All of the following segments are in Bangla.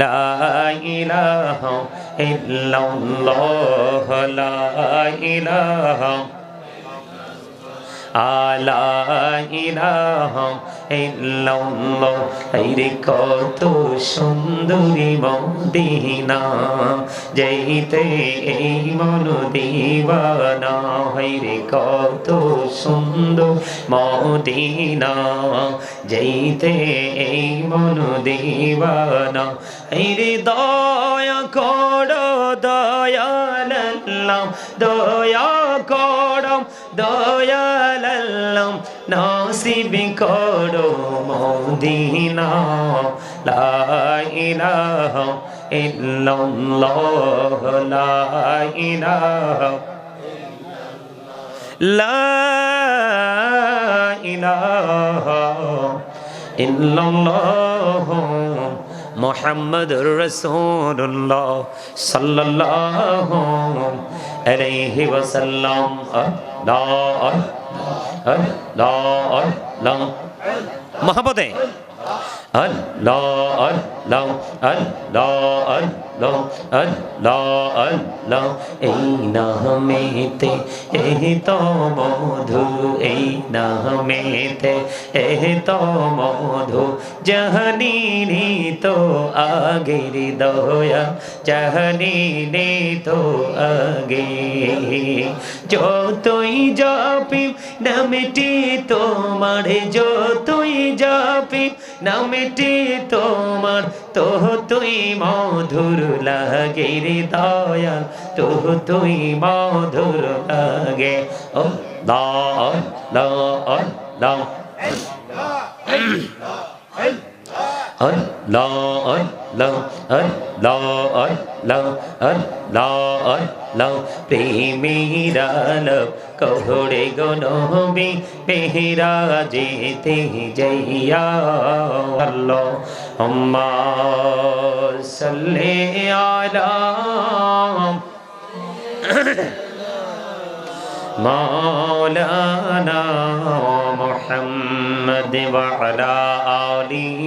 লা ইলাহা ইল্লাল্লাহ লা ইলাহা আলা ইলাহা ইল্লাল্লাহ রে কত সুন্দরী মদিনা, যাইতে এই মন দিবানা রে কত সুন্দর মদিনা, যাইতে এই মন দিবানা রে দয়া করো, দয়ালাল্লাহ, দয়া নসিব করো মদিনা লা লা লা মুহাম্মাদুর রাসূলুল্লাহ সাল্লাল্লাহু আলাইহি ওয়াসাল্লাম আল্লাহ আল্লাহ আল্লাহ মহাপদে আল্লাহ আল্লাহ আল্লাহ আল্লাহ আল্লাহ আল্লাহ এই নামেতে এই তো মধু এই নামেতে এই তো মধু জাহানি তো আগের দয়া জাহানি তো আগে যতই জাপি নামটি তোমার যতই জাপি নামটি তোমার তো তুই মধুর লাগে রে দয়াল তো তুই মধুর লাগে। ও দা দা দা Allah, Allah, Allah, Allah, Allah, Allah, প্রেমীরা লোক কহরে গনবি পেহরা যেতে যাইয়া আল্লাহ আম্মা সাল্লি আলা مولانا محمد وعلى آله.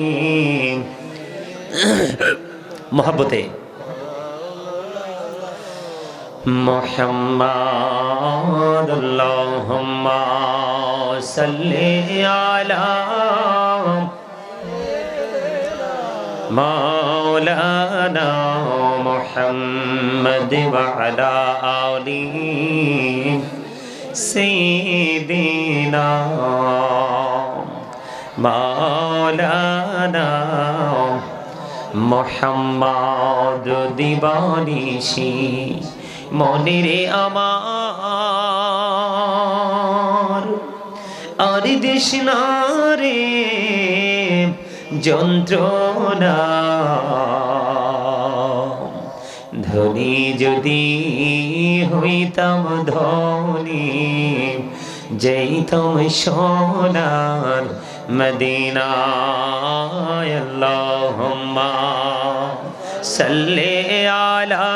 محبته محمد اللهم صل على مولانا محمد وعلى آله. سيدنا مولانا মোহাম্মদ দিবানিসি মনিরে আমার আর দেশ রে যন্ত্রণা ধনী যদি হইতাম ধনী যেইতাম সোনার মদিনায় আল্লাহুম্মা সাল্লি আলা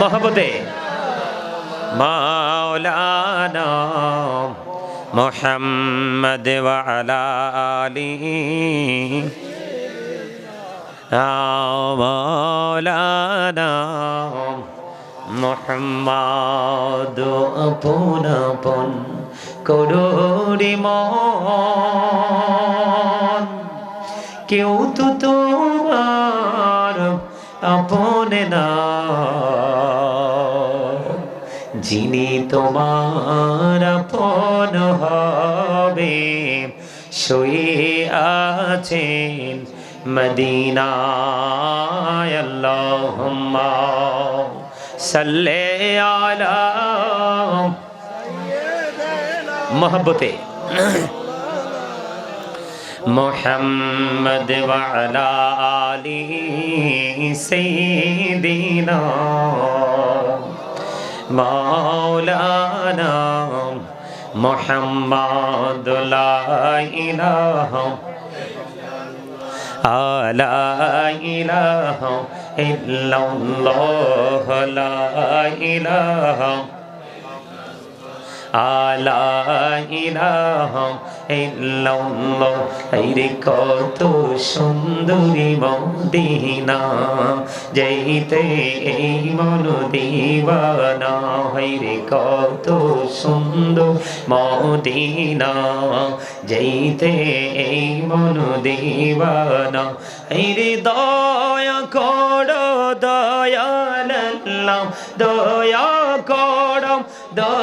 মহব্বতে মাওলানা محمد وعلى آله مولانا মোহাম্মদ আপন আপন করুরি মন কেউ তো তোমার আপন না যিনি তোমার আপন হবে শুয়ে আছেন مدينة اللهم صلي على محبت محمد وعلى آله سيدنا مولانا محمد لا الہ লা ইলাহা ইল্লাল্লাহ লা ইলাহা আলা ইলাহা ইল্লাল্লাহ রে কত সুন্দরী মদিনা যাইতে এই মন দিবানা রে কত সুন্দর মদিনা যাইতে এই মন দিবানা রে দয়া করো দয়ালাল্লাহ দয়া করো দয়ালাল্লাহ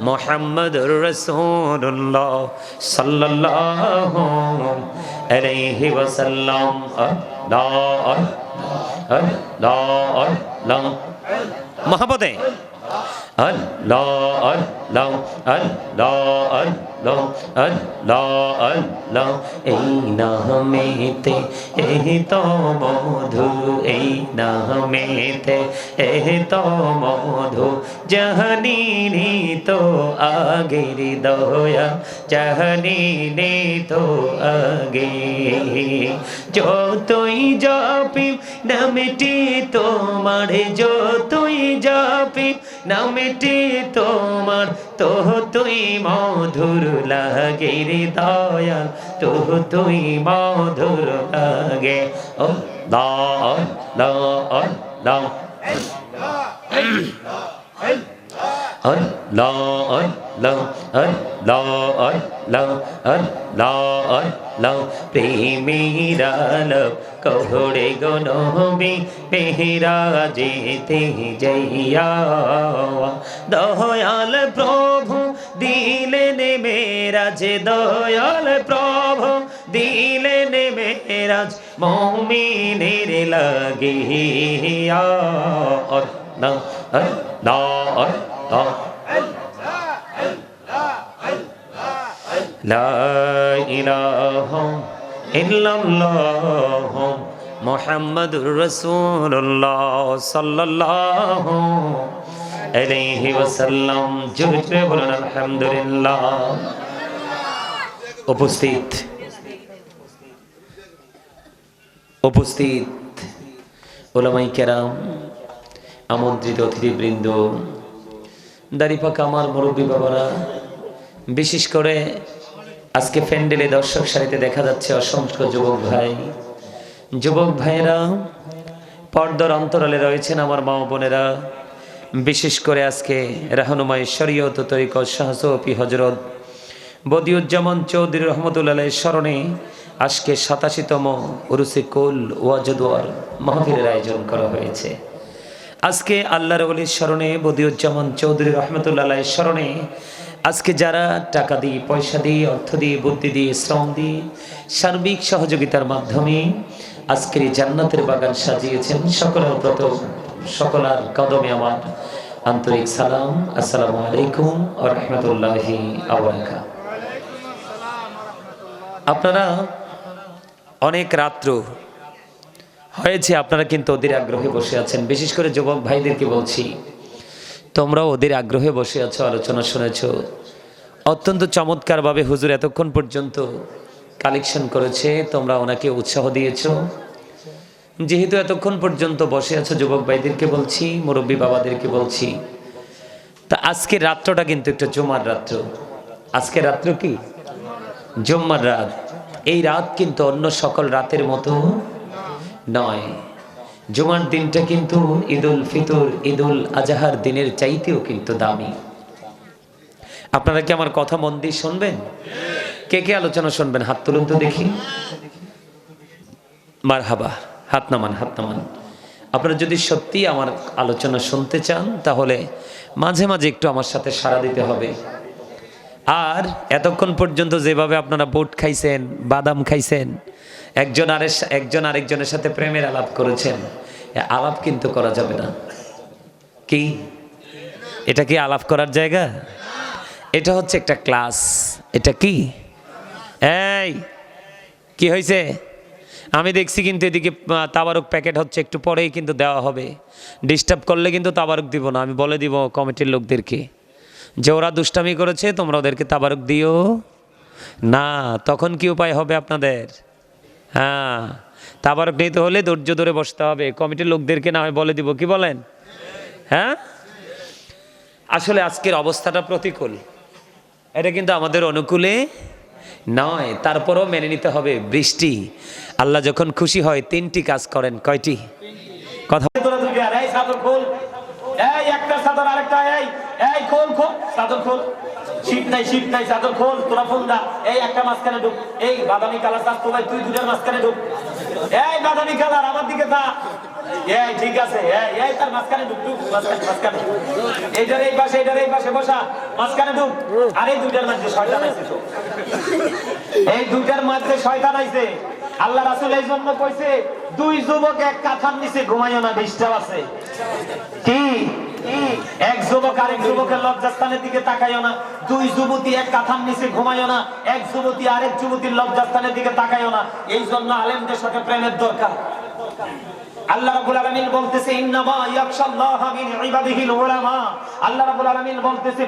মুহাম্মাদুর রসুল্লাহ সাল্লাল্লাহু আলাইহি ওয়াসাল্লাম। আল্লাহ আল্লাহ আল্লাহ মহাপদে। আল্লাহ আল্লাহ আল্লাহ আল্লাহ আল্লাহ আল্লাহ এই নামেতে এই তো মধু এই নামেতে এই তো মধু জাহানি তো আগের দয়া জাহানি তো আগে যতই জাপি নামটি তোমার যতই জাপি নামটি তোমার তো তুই মধুর লাগে রে দয়া তো তুই মধুর লাগে। ও দা দা দা আল্লাহ আল্লাহ আল্লাহ আল্লাহ আল্লাহ আল্লাহ প্রেমীরা লব কহরে গনবি, পেহরা যেতে যাইয়া। দয়াল প্রভু দিলেন মেরাজ দয়াল প্রভু, দিলেন মেরাজ মৌমিনের লাগিয়া। লা ইলাহা ইল্লাল্লাহ মোহাম্মদুর রসুল্লাহ সাল্লাল্লাহ আলাইহি ওয়াসাল্লাম। জোরে বলুন, আলহামদুলিল্লাহ। উপস্থিত। উপস্থিত ওলামাই কেরাম, আমন্ত্রিত অতিথিবৃন্দ দাড়িপাকা আমার মুরব্বী বাবারা, বিশেষ করে আজকে প্যান্ডেলে দর্শক সারিতে দেখা যাচ্ছে অসংখ্য যুবক ভাই। যুবক ভাইয়েরা, পর্দার অন্তরালে রয়েছেন আমার মা বোনেরা। বিশেষ করে আজকে রাহনুমাই শরীয়ত তরিক শাহসফি হজরত বদিউজ্জামান চৌধুরী রহমতুল্লাহ স্মরণে আজকে সাতাশিতম উরুসে কুল ওয়াজদুয়ার মাহফিলের আয়োজন করা হয়েছে। আজকে আল্লাহর অলির স্মরণে, বদিউজ্জামান চৌধুরী রহমতুল্লাহ স্মরণে আজকে যারা টাকা দিয়ে, পয়সা দিয়ে, অর্থ দিয়ে, বুদ্ধি দিয়ে, শ্রম দিয়ে সার্বিক সহযোগিতার মাধ্যমে আজকের এই জান্নাতের বাগান সাজিয়েছেন, সকলের প্রত সকলার কদমে আমার আন্তরিক সালাম। আসসালামু আলাইকুম ও রহমতুল্লাহি আপনারা অনেক রাত্র হয়েছে, আপনারা কিন্তু ওদের আগ্রহে বসে আছেন। বিশেষ করে যুবক ভাইদেরকে বলছি তোমরা ওদের আগ্রহে বসে আছো, আলোচনা শুনেছ। অত্যন্ত চমৎকারভাবে হুজুর এতক্ষণ পর্যন্ত কালেকশন করেছে, তোমরা ওনাকে উৎসাহ দিয়েছ। যেহেতু এতক্ষণ পর্যন্ত বসে আছো, যুবক ভাইদেরকে বলছি, মুরব্বী বাবাদেরকে বলছি, তা আজকের রাত্রটা কিন্তু একটা জমার রাত্র। আজকের রাত্র কি? জম্মার রাত। এই রাত কিন্তু অন্য সকল রাতের মতো নয়। জুমার দিনটা কিন্তু ঈদুল ফিতর, ঈদুল আজহার দিনের চাইতেও কিন্তু দামি। আপনারা কি আমার কথা মন দিয়ে শুনবেন? কে কে আলোচনা শুনবেন? হাত তুলুন তো দেখি। মার হাবা হাত নামান হাত নামান। আপনারা যদি সত্যি আমার আলোচনা শুনতে চান, তাহলে মাঝে মাঝে একটু আমার সাথে সাড়া দিতে হবে। আর এতক্ষণ পর্যন্ত যেভাবে আপনারা বুট খাইছেন, বাদাম খাইছেন, একজন আরের একজন আরেকজনের সাথে প্রেমের আলাপ করেছেন আলাপ কিন্তু করা যাবে না। কি? এটা কি আলাপ করার জায়গা? এটা হচ্ছে একটা ক্লাস। এটা কি? এই, কি হয়েছে আমি দেখছি কিন্তু এদিকে তাবারক প্যাকেট হচ্ছে একটু পরেই কিন্তু দেওয়া হবে। ডিস্টার্ব করলে কিন্তু তাবারক দিব না, আমি বলে দিব কমিটির লোকদেরকে। যে ওরা দুষ্টামি করেছে, তোমরা ওদেরকে তাবারক দিও। না, তখন কি উপায় হবে আপনাদের? হ্যাঁ তাবারক নিতে হলে ধৈর্য ধরে বসতে হবে। কমিটির লোকদেরকে না হয় বলে দিব, কি বলেন? হ্যাঁ? আসলে আজকের অবস্থাটা প্রতিকূল। এটা কিন্তু আমাদের অনুকূলে নয়, তারপরও মেনে নিতে হবে বৃষ্টি। আল্লাহ যখন খুশি হয়, তিনটি কাজ করেন। কয়টি? কথা তোরা দুই আর এই চাদর খোল এই চাদর আরেকটা, এই এই, খোল খোল চাদর খোল। শীত নাই শীত নাই চাদর খোল, তোরা দা। এই একটা মাঝখানে ঢুক এই বাদামি কালার চাষ তো ভাই তুই দুটার মাঝখানে ঢুক এই বাদামি কালার, আমার দিকে এই পাশে বসা, মাঝখানে ঢুক আর এই শয়তান তো। শয়তান আইছে আল্লাহ রাসূল এই জন্য কইছে, দুই যুবক এক কাঁথার নিচে ঘুমাইও না ডিস্টার্ব আছে। কি? এক যুবক আরেক যুবকের লজ্জাস্থানের দিকে তাকাইও না। দুই যুবতী এক কাঁথার নিচে ঘুমাইও না। এক যুবতী আরেক যুবতীর লজ্জাস্থানের দিকে তাকাইও না। এই জন্য আলেমদের সাথে প্রেমের দরকার। আল্লাহ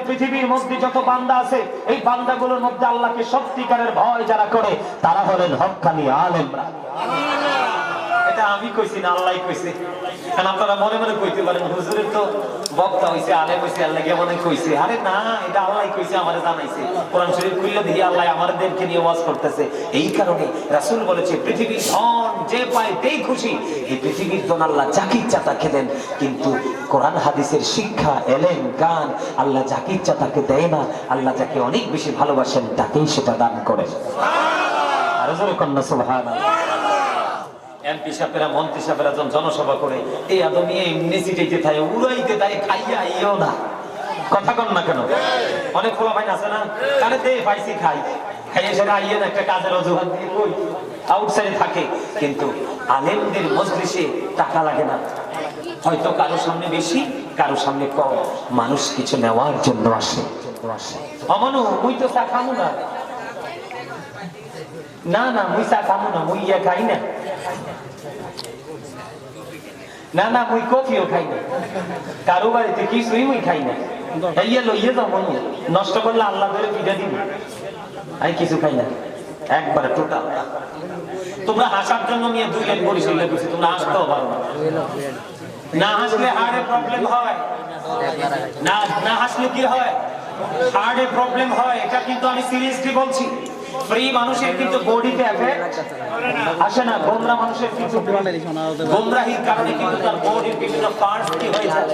পৃথিবীর আছে, এই মধ্যে আল্লাহকে সত্যিকারের ভয় যারা করে, তারা হলেন আলেমরা। এটা আমি কইছি না আল্লাহ কইছে। কারণ আপনারা মনে মনে কইতে পারেন, হুজুরের তো বক্তা হইছে, আলেম হইছে, আল্লাহ কে মনে কইছে। আরে না, এটা আল্লাহ কইছে, আমারে জানাইছে। কোরআন শরীফ খুললে দেখি আল্লাহ আমাদেরকে নিয়ে ওয়াজ করতেছে। এই কারণে রাসূল বলেছে, পৃথিবীর ধন যে পায় তেই খুশি। এই পৃথিবীর ধন আল্লাহ যাকে ইচ্ছা তাকে দেন কিন্তু কোরআন হাদিসের শিক্ষা এলেন গান আল্লাহ যাকে ইচ্ছা তাকে দেয় না। আল্লাহ যাকে অনেক বেশি ভালোবাসেন, তাকেই সেটা দান করেন। আরও জোরে কন্যা, সুবহানাল্লাহ। এমপি সাহেবেরা মন্ত্রী সাহেবেরা যখন জনসভা করে এই আদমি এমনি সিটাইতে থাকে উড়াইতে তাই খাইয়া আইও না। কথা কন না কেন? অনেক খোলা ভাই আছে না? কানে দে পাইছি খাই। খাইয়ে সেটা আইয়ে না একটা কাজের অজুহাত দিয়ে কই? আউটসাইডে থাকে। কিন্তু আলেমদের মজলিসে টাকা লাগে না। হয়তো কারও সামনে বেশি কারও সামনে কম। মানুষ কিছু নেওয়ার জন্য আসে। অমানু মুই তো চা খামু না। না না মুই চা খামু না মুই ইয়া খাই না। না না মুই কফিও খাই না কারও বাড়িতে কিছুই মুই খাই না ইয়ে লইয়ে মন নষ্ট করলে আল্লাহ ধরে পিঠা দিব। আমি কিছু খাই না একবারে টোটাল। তোমরা হাসার জন্য নিয়ে দুই লাখ বরিশাল লেগেছি তোমরা হাসতেও পারো না। না হাসলে হার্টে প্রবলেম হয়। না না হাসলে কি হয়? হার্টে প্রবলেম হয়, এটা কিন্তু আমি সিরিয়াসলি বলছি। ফ্রি মানুষের কিন্তু বডিতে আসে। না, গোমরা মানুষের কিন্তু গোমরাহির কারণে কিন্তু তার বডির বিভিন্ন পার্টস কি হয়ে যায়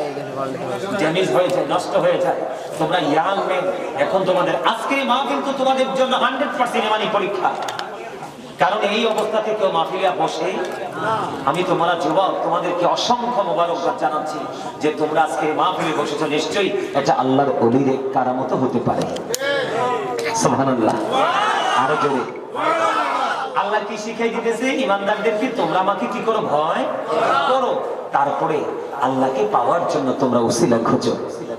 ড্যামেজ হয়ে যায়, নষ্ট হয়ে যায়। তোমরা ইয়াং মেন এখন তোমাদের আজকের মা কিন্তু তোমাদের জন্য হান্ড্রেড পার্সেন্ট মানে পরীক্ষা। কারণ এই অবস্থা থেকে মাফিয়া বসে, আমি তোমরা যুবক, তোমাদেরকে অসংখ্য মোবারকবাদ জানাচ্ছি যে তোমরা আজকে মাহফিলে বসেছো। নিশ্চয়ই এটা আল্লাহর অলির কারামতো হতে পারে। সুবহানাল্লাহ। আরও জোরে। আল্লাহ কি শিখাই দিতেছে? ইমানদারদেরকে তোমরা আমাকে কি করো? ভয় করো। তারপরে আল্লাহকে পাওয়ার জন্য তোমরা উসিলা খোঁজো।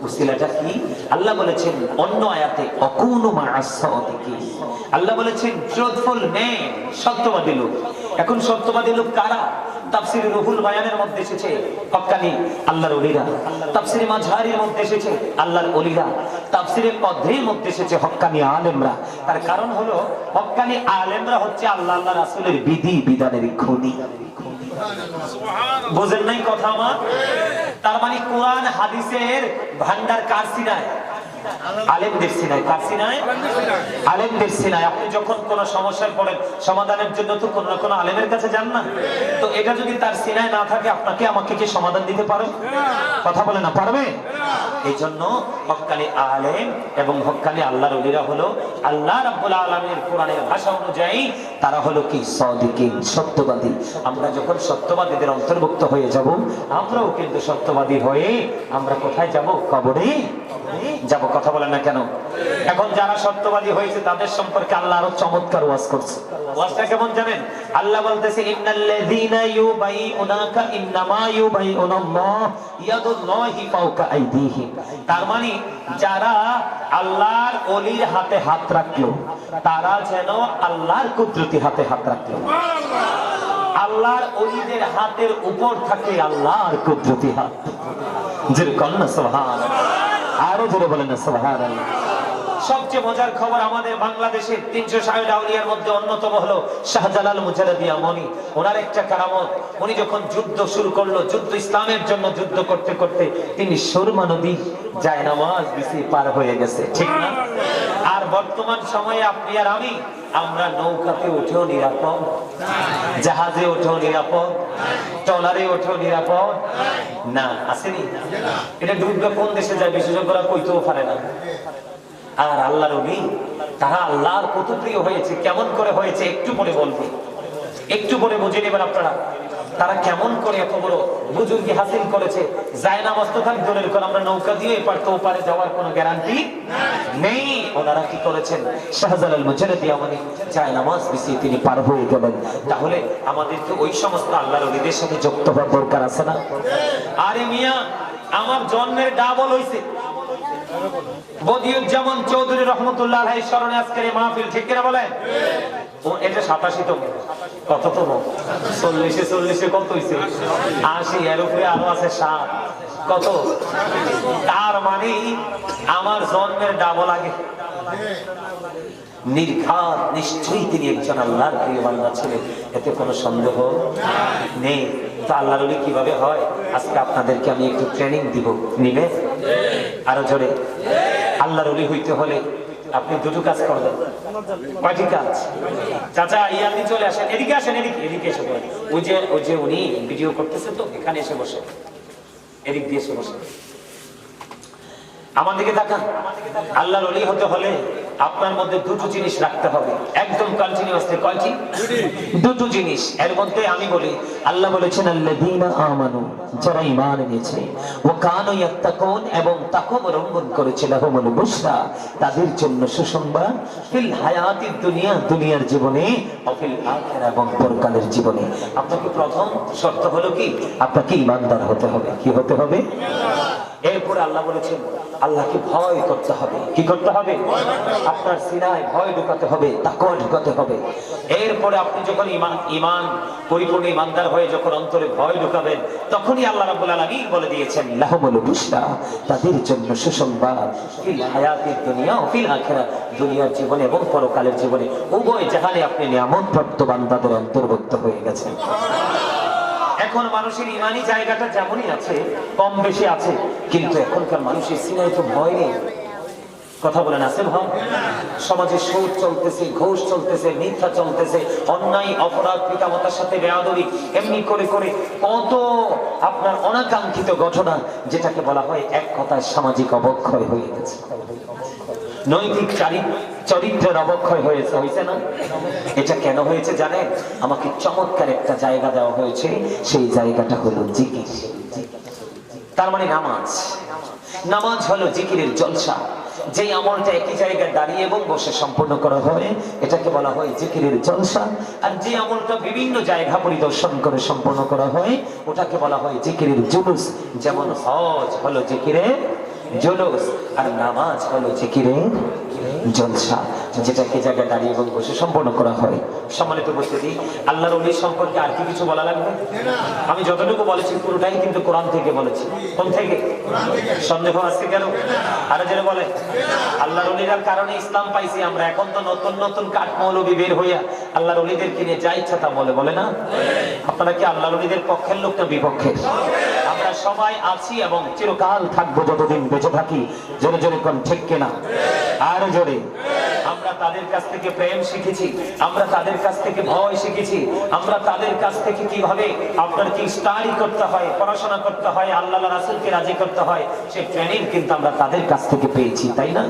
উসিলাটা কি? আল্লাহ বলেছেন, অন্য আয়াতে, অকুনু মা'আস-সাদিকি আল্লাহ বলেছেন, ট্রুথফুল ম্যান সত্যবাদী লোক। এখন সত্যবাদী লোক কারা? তাফসির রুহুল বায়ানের মধ্যে এসেছে আল্লাহর ওলিরা। তাফসিরে মাঝহারির মধ্যে এসেছে, আল্লাহর ওলিরা। তাফসিরে কদ্রের মধ্যে এসেছে আলেমরা। তার কারণ হলো হক্কানি আলেমরা হচ্ছে আল্লাহ আল্লাহ রাসূলের বিধি, বিধানের খনি। বোঝেন নাই কথা আমার? তার মানে কোরআন, হাদিসের ভান্ডার কার সিনায়? এটা যদি তার সিনায় না থাকে, আপনাকে আমাকে কি সমাধান দিতে পারে? কথা বলে না, পারবে? এই জন্য হক্কানি আলেম এবং হক্কানি আল্লাহর অলিরা হলো আল্লাহ রাব্বুল কোরআনের ভাষা অনুযায়ী তারা হলো কি? সদিকিন সত্যবাদী। আমরা যখন সত্যবাদীদের অন্তর্ভুক্ত হয়ে যাব, আমরাও কিন্তু সত্যবাদী হয়ে আমরা কোথায় যাব? কবরে যাব। কথা বলে না কেন? এখন যারা সত্যবাদী হয়েছে, তাদের সম্পর্কে আল্লাহ আরও চমৎকার ওয়াজ করছে। ওয়াজটা কেমন জানেন? আল্লাহ বলতেছে, ইন্নাল্লাযীনা ইউবাইউনাকা ইন্নামা ইউবাইউনাল্লাহ ইয়াদুল্লাহি ফাওকা তার মানে যারা আল্লাহর ওলির হাতে হাত রাখল, তারা যেন আল্লাহর কুদরতি হাতে হাত রাখল আল্লাহর অলিদের হাতের উপর থাকে আল্লাহর কুদরতি হাত। জোরে কন্যা সোহান আরও জোরে বলেন না সোহান সবচেয়ে মজার খবর আমাদের বাংলাদেশের তিনশো ষাট আউলিয়ার মধ্যে অন্যতম হলো শাহজালাল মুজাহিদিয়া মনি ওনার একটা কারামত, উনি যখন যুদ্ধ শুরু করল, যুদ্ধ ইসলামের জন্য যুদ্ধ করতে করতে তিনি সুরমা নদী যায় নামাজ বিছিয়ে পার হয়ে গেছে। ঠিক না? আর বর্তমান সময়ে আপনি আর আমি, আমরা নৌকাতে উঠেও নিরাপদ, জাহাজে ওঠেও নিরাপদ, ট্রলারে ওঠেও নিরাপদ। না, আসেনি। এটা ডুববে কোন দেশে যায় বিশেষজ্ঞরা কইতেও পারে না। আর আল্লাহর নবী, তারা আল্লাহর কত প্রিয় হয়েছে, কেমন করে হয়েছে, একটু পরে বলবে। একটু পরে বুঝে নেবেন আপনারা। তারা কেমন করে এত বড় বুজুর্গি হাসিল করেছে? যায় না মস্ত থাক দূরের করে আমরা নৌকা দিয়ে এপার তো ওপারে যাওয়ার কোনো গ্যারান্টি নেই। ওনারা কি করেছেন? শাহজালাল মুজাহিদি আমাদের যায় নামাজ বিছিয়ে তিনি পার হয়ে গেলেন। তাহলে আমাদেরকে ওই সমস্ত আল্লাহর নবীদের সাথে যুক্ত হওয়ার দরকার আছে না? আরে মিয়া, আমার জন্মের ডাবল হইছে। বদিউজ্জামান চৌধুরী রহমতুল্লাহ আলাইহির স্মরণে আজকের এই মাহফিল ঠিক কিনা বলেন? ও এটা সাতাশি তম কত তম চল্লিশে চল্লিশে কত হইছে? আশি, এর উপরে আরও আছে সাত। কত? তার মানে আমার জন্মের ডাবল আগে। নির্ঘাত, নিশ্চয়ই তিনি একজন আল্লাহর প্রিয় বান্দা ছিলেন। এতে কোনো সন্দেহ নেই। তো আল্লাহর ওলি কীভাবে হয়? আজকে আপনাদেরকে আমি একটু ট্রেনিং দিব। নিবে আরও জোরে। আল্লাহর ওলি হইতে হলে আপনি দুটো কাজ করবেন কয়টি কাজ? চাচা ইয়াদি চলে আসেন। এদিকে আসেন, এদিকে এদিকে এসে বলেন ওই যে ওই যে উনি ভিডিও করতেছে তো, এখানে এসে বসে এদিক দিয়ে এসে বসে আমার দিকে তাকান। আল্লাহর অলি হতে হলে আপনার মধ্যে দুটো জিনিস রাখতে হবে। একদম কন্টিনিউয়াসলি কয়টি? দুটো জিনিস। এর মধ্যে আমি বলি, আল্লাহ বলেছেন, আল্লাযীনা আমানু যারা ঈমান এনেছে। ওয়া কানু ইয়াত্তাকুন এবং তাকওয়া অবলম্বন করেছে, লাহুমুল বুশরা। তাদের জন্য সুসংবাদ, ফিল হায়াতিদ দুনিয়া দুনিয়ার জীবনে ও ফিল আখিরা এবং পরকালের জীবনে। আপনাকে প্রথম শর্ত হলো কি? আপনাকে ঈমানদার হতে হবে। কি হতে হবে? এরপরে আল্লাহ বলেছেন, আল্লাহকে ভয় করতে হবে। কি করতে হবে? আপনার সিনায় ভয় ঢুকাতে হবে তাকওয়া ঢুকাতে হবে। এরপরে আপনি যখন ইমান ইমান, পরিপূর্ণ ইমানদার হয়ে যখন অন্তরে ভয় ঢুকাবেন, তখনই আল্লাহ রাব্বুল আলামিন বলে দিয়েছেন, লাহুমুল তাদের জন্য সুসংবাদ ফিল হায়াতিদ দুনিয়া ফিল আখিরা দুনিয়ার জীবনে এবং পরকালের জীবনে। উভয় জাহানে আপনি নিয়ামত প্রাপ্ত বান্দাদের অন্তর্ভুক্ত হয়ে গেছেন। এখন মানুষের ইমানি জায়গাটা যেমনই আছে, কম বেশি আছে, কিন্তু এখনকার মানুষের সিনায় তো ভয় নেই। কথা বলেন আছে ভয় সমাজে সুদ চলতেছে, ঘোষ চলতেছে, মিথ্যা চলতেছে, অন্যায়, অপরাধ, পিতামাতার সাথে বেয়াদবি, এমনি করে করে কত আপনার অনাকাঙ্ক্ষিত ঘটনা যেটাকে বলা হয় এক কথায় সামাজিক অবক্ষয় হয়ে গেছে। নৈতিক চারি- চরিত্রের অবক্ষয় হয়েছে হয়েছে না? এটা কেন হয়েছে জানেন? আমাকে চমৎকার একটা জায়গা দেওয়া হয়েছে, সেই জায়গাটা হলো জিকির। তার মানে নামাজ। নামাজ হলো জিকিরের জলসা। যে আমলটা একই জায়গায় দাঁড়িয়ে এবং বসে সম্পন্ন করা হয় এটাকে বলা হয় জিকিরের জলসা। আর যে আমলটা বিভিন্ন জায়গা পরিদর্শন করে সম্পন্ন করা হয়, ওটাকে বলা হয় জিকিরের জুলুস। যেমন হজ হলো জিকিরের জুলুস, আর নামাজ হলো জিকিরের জলসা। যেটা একই জায়গায় দাঁড়িয়ে এবং বসে সম্পন্ন করা হয়। সম্মানিত উপস্থিতি, আল্লাহর সম্পর্কে আর কি কিছু বলা লাগবে? আমি যতটুকু বলেছি পুরোটাই কিন্তু কোরআন থেকে বলেছি। কোন থেকে? সন্দেহ কেন? আরও যেন বলে। আল্লাহর অলিরার কারণে ইসলাম পাইছি, আমরা এখন তো নতুন নতুন কাঠ মৌলবি বের হইয়া আল্লাহর অলিদের কিনে যা ইচ্ছা তা বলে বলে না? আপনারা কি আল্লাহর অলিদের পক্ষের লোক না আমরা সবাই আছি এবং চিরকাল থাকব যতদিন বেঁচে থাকি, জোরে জোরে কোন ঠিক কিনা? আর জোরে। আমরা আমরা তাদের কাছ থেকে ভয় শিখেছি, আমরা তাদের কাছ থেকে কীভাবে আপনার স্টাডি করতে হয়, পড়াশোনা করতে হয়, আল্লাহ রাসুলকে রাজি করতে হয়? সে ট্রেনিং কিন্তু আমরা তাদের কাছ থেকে পেয়েছি, তাই না?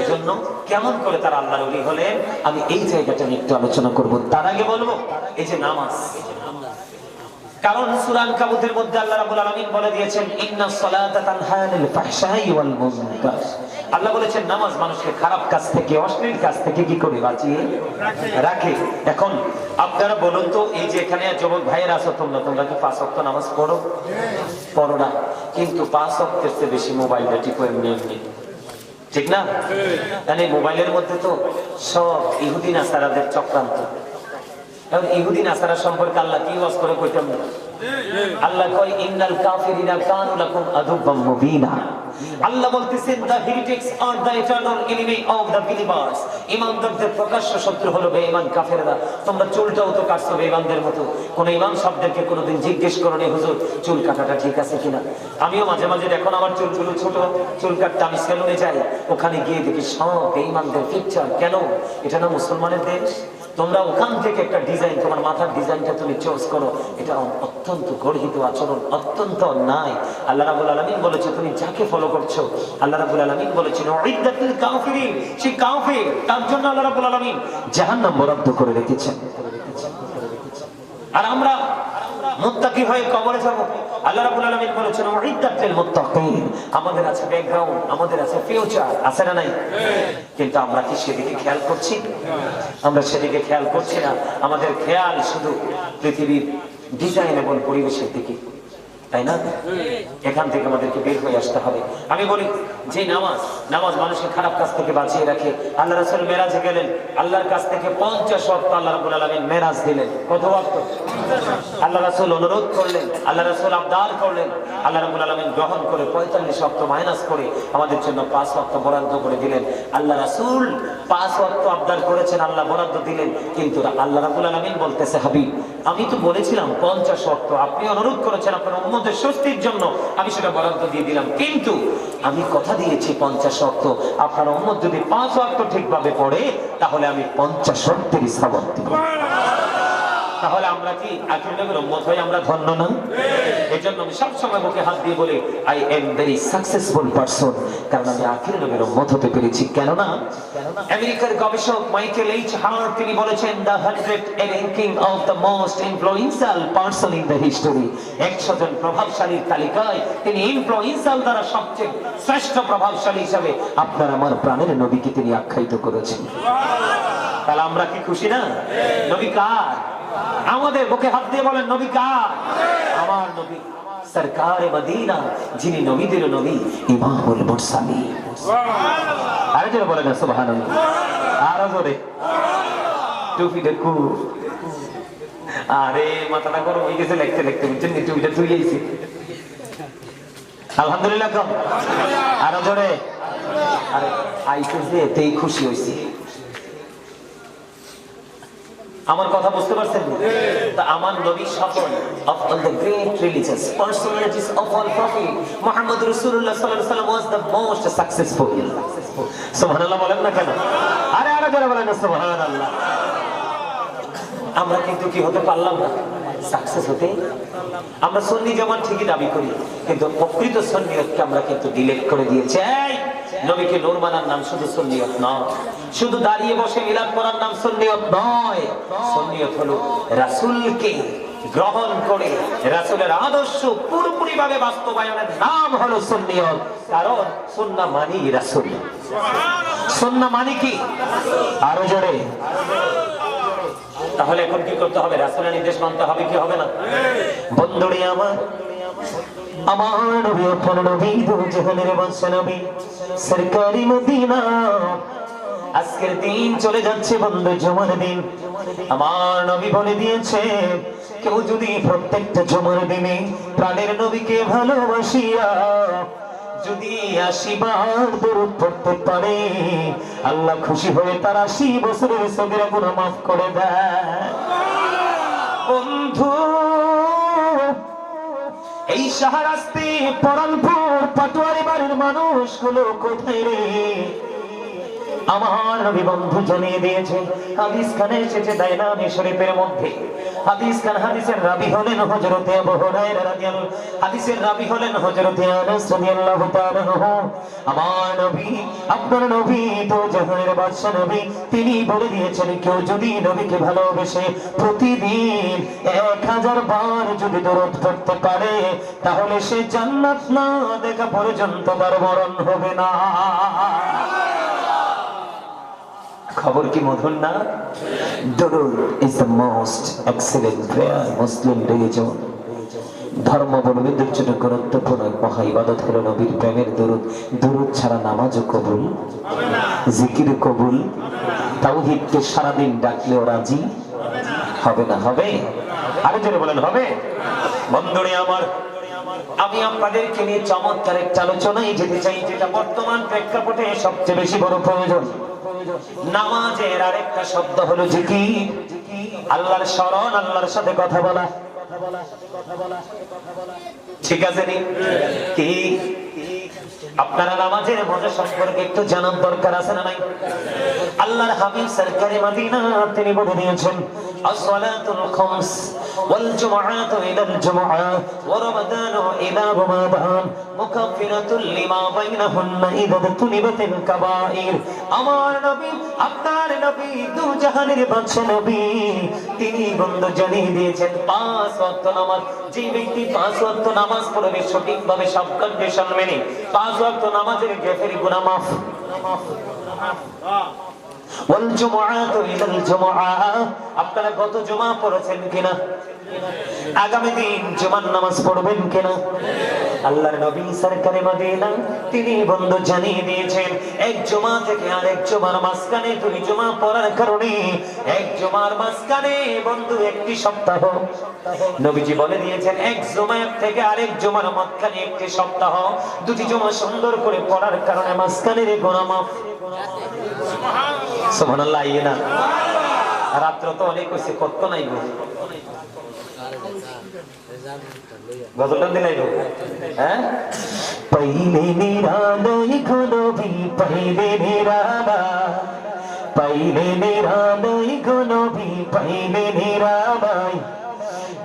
এজন্য কেমন করে তারা আল্লাহর ওলি হলেন আমি এই জায়গাটা নিয়ে একটু আলোচনা করব। তার আগে বলব, এই যে নামাজ। কারণ সুরান কাবুতের মধ্যে আল্লাহ রাব্বুল আলামিন বলে দিয়েছেন, ইন্না সালাতা তানহা আনিল ফাহশাই ওয়াল মুনকার। আল্লাহ বলেছেন, নামাজ মানুষকে খারাপ কাজ থেকে, অশ্লীল কাজ থেকে কি করে বাঁচিয়ে রাখে? এখন আপনারা বলুন তো, এই যে এখানে যুবক ভাইয়ের আছো, তোমরা তোমরা কি পাঁচ ওয়াক্ত নামাজ পড়ো? পড়ো না। কিন্তু পাঁচ ওয়াক্তের চেয়ে বেশি মোবাইলটা টিপো এমনি এমনি। ঠিক না? তাহলে মোবাইলের মধ্যে তো সব ইহুদিন আসারাদের চক্রান্ত। এখন ইহুদিন আসারা সম্পর্কে আল্লাহ কি ওয়াজ করে কইতাম আল্লাহ কয়, ইন্নাল কাফিরিনা কানু লাকুম আদুব্বাম মুবিনা। আল্লাহ বলতেছেন the heretics R the eternal enemy of the believers ইমানদারদের প্রকাশ্য শত্রু হলো বেঈমান কাফেররা। তোমরা চুলটাও তো কাটছো বেঈমানদের মতো। কোন ইমাম শব্দকে কোনোদিন জিজ্ঞেস করনি হুজুর, চুল কাটাটা ঠিক আছে কিনা? আমিও মাঝে মাঝে এখন আমার চুলগুলো ছোট, চুল কাটতে আমি সেলুনে যাই। ওখানে গিয়ে দেখি সব বেঈমানদের পিকচার কেন? এটা না মুসলমানের দেশ? তোমরা ওখান থেকে একটা ডিজাইন তোমার মাথার ডিজাইনটা তুমি চয়েস করো। এটা অত্যন্ত গর্হিত আচরণ, অত্যন্ত অন্যায়। আল্লাহ রাবুল আলমিন বলেছে, তুমি যাকে ফলো করছ। আল্লাহ রাবুল আলমিন বলেছেন সেই তার জন্য আল্লাহ রাবুল আলমিন জাহান্নাম বরাদ্দ করে রেখেছেন। আর আমরা কিন্তু আমরা কি সেদিকে খেয়াল করছি? আমরা সেদিকে খেয়াল করছি না। আমাদের খেয়াল শুধু পৃথিবীর ডিজাইন এবং পরিবেশের দিকে। তাই না? এখান থেকে আমাদেরকে বের হয়ে আসতে হবে। আমি বলি, যে নামাজ নামাজ মানুষের খারাপ কাজ থেকে বাঁচিয়ে রাখে, আল্লাহ রাসূল মেরাজে গেলেন, আল্লাহর কাছ থেকে পঞ্চাশ ওয়াক্ত আল্লাহ রাব্বুল আলামিন মেরাজ দিলেন। কত ওয়াক্ত? আল্লাহ রাসূল অনুরোধ করলেন, আল্লাহ রাসূল আবদার করলেন, আল্লাহ রাব্বুল আলামিন গ্রহণ করে পঁয়তাল্লিশ ওয়াক্ত মাইনাস করে আমাদের জন্য পাঁচ ওয়াক্ত বরাদ্দ করে দিলেন। আল্লাহ রাসূল পাঁচ ওয়াক্ত আবদার করেছেন, আল্লাহ বরাদ্দ দিলেন, কিন্তু আল্লাহ রাব্বুল আলামিন বলতেছে, হাবিব আমি তো বলেছিলাম, পঞ্চাশ শর্ত। আপনি অনুরোধ করেছেন আপনার উন্মতের স্বস্তির জন্য। আমি সেটা বরাদ্দ দিয়ে দিলাম। কিন্তু আমি কথা দিয়েছি পঞ্চাশ শর্ত। আপনার উন্মত যদি পাঁচ অর্থ ঠিকভাবে পড়ে, তাহলে আমি পঞ্চাশ শর্তের স্থাপন দিব। তাহলে আমরা কি নবীর উম্মত হয়ে আমরা ধন্য না? এই জন্য আমি সবসময় মুখে হাত দিয়ে বলি I am very successful person কারণ আমি আখির নবীর উম্মত হতে পেরেছি। কেননা আমেরিকার গবেষক মাইকেল এইচ হার্ট তিনি বলেছেন the hundred ranking of the most influential person in the history একশো জন প্রভাবশালীর তালিকায় তিনি ইনফ্লুয়েন্সিয়াল দ্বারা সবচেয়ে শ্রেষ্ঠ প্রভাবশালী হিসাবে আপনার আমার প্রাণের নবীকে তিনি আখ্যায়িত করেছেন। তাহলে আমরা কি খুশি না? নবী কার? আমাদের বুকে হাত দিয়ে বলেন নবী কার? আমার নবী সরকারে মদিনা যিনি নবীদের নবী ইমামুল মুরসালিন। আরে জোরে বলেন না সুবহানাল্লাহ। আরও জোরে। টুপি দেখু। আরে মাথাটা গরম হয়ে গেছে লিখতে লিখতে বুঝছেন নি টুপিটা তুই আইছি। আলহামদুলিল্লাহ কম। আরও জোরে। আরে আইসে যে এতেই খুশি হইছি। আমার কথা বুঝতে পারছেন? তা আমার নবী সফল of all the great religious personalities of all prophet, Muhammad Rasulullah sallallahu alaihi wasallam was the most successful. সুবহানাল্লাহ বলেন না কেন? আরে আরে, জোরে বলেন সুবহানাল্লাহ। আমরা কিন্তু কি হতে পারলাম না? সাকসেস হতে আমরা সন্নি যেমন ঠিকই দাবি করি, কিন্তু প্রকৃত সন্নিয়তকে আমরা কিন্তু ডিলেট করে দিয়েছি। নবীকে নূর মানার নাম শুধু সন্নিয়ত নয়। শুধু দাঁড়িয়ে বসে মিলাদ করার নাম সন্নিয়ত নয়। সন্নিয়ত হলো রাসূলকে গ্রহণ করে রাসূলের আদর্শ পুরোপুরি ভাবে বাস্তবায়নের নাম হলো সন্নিয়ত। কারণ সুন্নাহ মানি রাসূল। সুন্নাহ মানি কি? আরও জোরে। তাহলে এখন কি করতে হবে? রাসূলের নির্দেশ মানতে হবে কি হবে না? বন্ধুরে আমার আমার নবী নবী দু নবী। সরকারি মদিনা। আজকের দিন চলে যাচ্ছে বন্ধু, জমার দিন। আমার নবী বলে দিয়েছে, কেউ যদি প্রত্যেকটা জমার দিনে প্রাণের নবীকে ভালোবাসিয়া যদি আশি বার দরুদ পড়তে পারে, আল্লাহ খুশি হয়ে তার আশি বছরের গুনাহ মাফ করে দেয়। বন্ধু এই সাহারাস্তি পরানপুর পাটোয়ারি বাড়ির মানুষগুলো কোথায় রে? আমার নবী বন্ধু জানিয়ে দিয়েছে। হাদিস খানে এসেছে দায়নামি শরীফের মধ্যে। হাদিস খান হাদিসের রাবি হলেন হযরতে আবু হুরায়রা রাদিয়াল্লাহু হাদিসের রাবি হলেন হযরতে আনাস রাদিয়াল্লাহু তাআলা আমার নবী, আপনার নবী তো জাহানের বাদশা নবী। তিনি বলে দিয়েছেন, কেউ যদি নবীকে ভালোবেসে প্রতিদিন এক হাজার বার যদি দরদ পড়তে পারে, তাহলে সে জান্নাত না দেখা পর্যন্ত তার মরণ হবে না। খবর কি মধুর না? দরুদ is the most excellent prayer Muslim religion ধর্মাবলম্বীদের জন্য গুরুত্বপূর্ণ মহা ইবাদত হলো নবীর প্রেমের দরুদ। দরুদ ছাড়া নামাজও কবুল, জিকির কবুল, তাওহিদকে সারাদিন ডাকলেও রাজি হবে না, হবে? আরও জোরে বলেন, হবে? বন্ধুরে আমার, আমি আপনাদেরকে নিয়ে চমৎকার একটা আলোচনায় যেতে চাই, যেটা বর্তমান প্রেক্ষাপটে সবচেয়ে বেশি বড় প্রয়োজন। নামাজের আরেকটা শব্দ হলো জিকির আল্লাহর স্মরণ, আল্লাহর সাথে কথা বলা। ঠিক আছে নি? কি? আপনারা নামাজের মজা সম্পর্কে একটু জানার দরকার আছে না নাই? আল্লাহর হাবিব সরকারি মাদিনা, তিনি বলে দিয়েছেন আসসালাতুল খামস ওয়াল জুমআতু ইলাল জুমআ ওয়া রমাদানু ইলা রমাদান মুকাফফিরাতুল লিমা বাইনাহুন্না ইযা তুনিবাতিল কাবাইর আমার নবী আপনার নবী দু জাহানের বাদশা নবী তিনি বন্ধ জানিয়ে দিয়েছেন পাঁচ ওয়াক্ত নামাজ যে ব্যক্তি পাঁচ ওয়াক্ত নামাজ পড়বে সঠিকভাবে সব কন্ডিশন মেনে পাঁচ ওয়াক্ত নামাজের গ্যাফের গুনাহ মাফ والجمعات إلى الجمعة আপনারা গত পড়েছেন কিনা? আগামী দিন জুমার নামাজ পড়বেন কিনা? আল্লাহর নবী সরকারে তিনি বন্ধ জানিয়ে দিয়েছেন, এক জমা থেকে আরেক জমার মাঝখানে দুই জমা পড়ার কারণে এক জমার মাঝখানে বন্ধু একটি সপ্তাহ। নবীজি বলে দিয়েছেন, এক জমা থেকে আরেক জমার মাঝখানে একটি সপ্তাহ। দুটি জমা সুন্দর করে পড়ার কারণে মাঝখানের গোনা মাফ। সুবহানাল্লাহ সোভানাল্লাহ আইয়ে না। রাত্র তো অনেক হয়েছে কত নাই গো। গজলটা দিলাই গো। হ্যাঁ? পাইলে নিরালয় গুণবি পাইলে নিরালা পাইলে নিরালয় গুণবি পাইলে নিরালাই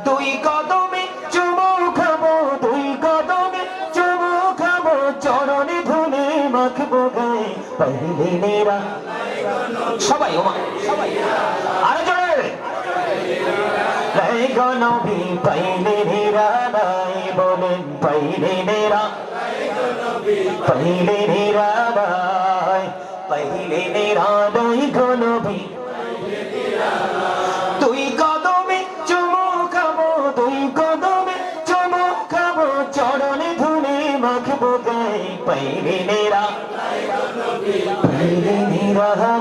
তুই কদমে চুমু খাব তুই কদমে চুমু খাব, চরণে ধুলে মাখবো গায়ে। পাইলে নিরালা সবাই আরে পাইলে পাইলে নিরা পাইলে তুই কদমে চুমু খাব তুই কদমে চুমু খাব, চরণে ধুলে মাখবো গায়ে, পাইলে নিরা পাইলে নিরা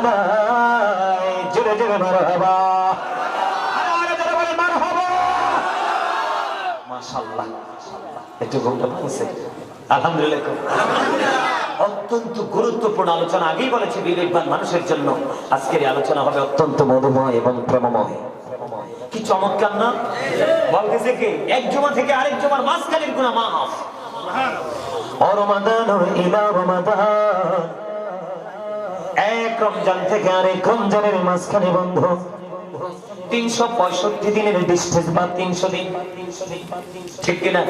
আলহামদুলিল্লাহ অত্যন্ত গুরুত্বপূর্ণ আলোচনা আগেই বলেছি বিবেকবান মানুষের জন্য। আজকের আলোচনা হবে অত্যন্ত মধুময় এবং প্রেমময়। কি চমৎকার না? বলতেছে কি, এক জমা থেকে আরেক জমার মাঝখানের এক রমজান থেকে আরেক রমজানের মাঝখানে বন্ধ। তিনশো পঁয়ষট্টি দিনের ডিস্টেন্স বা তিনশো দিন। ঠিক কিনা?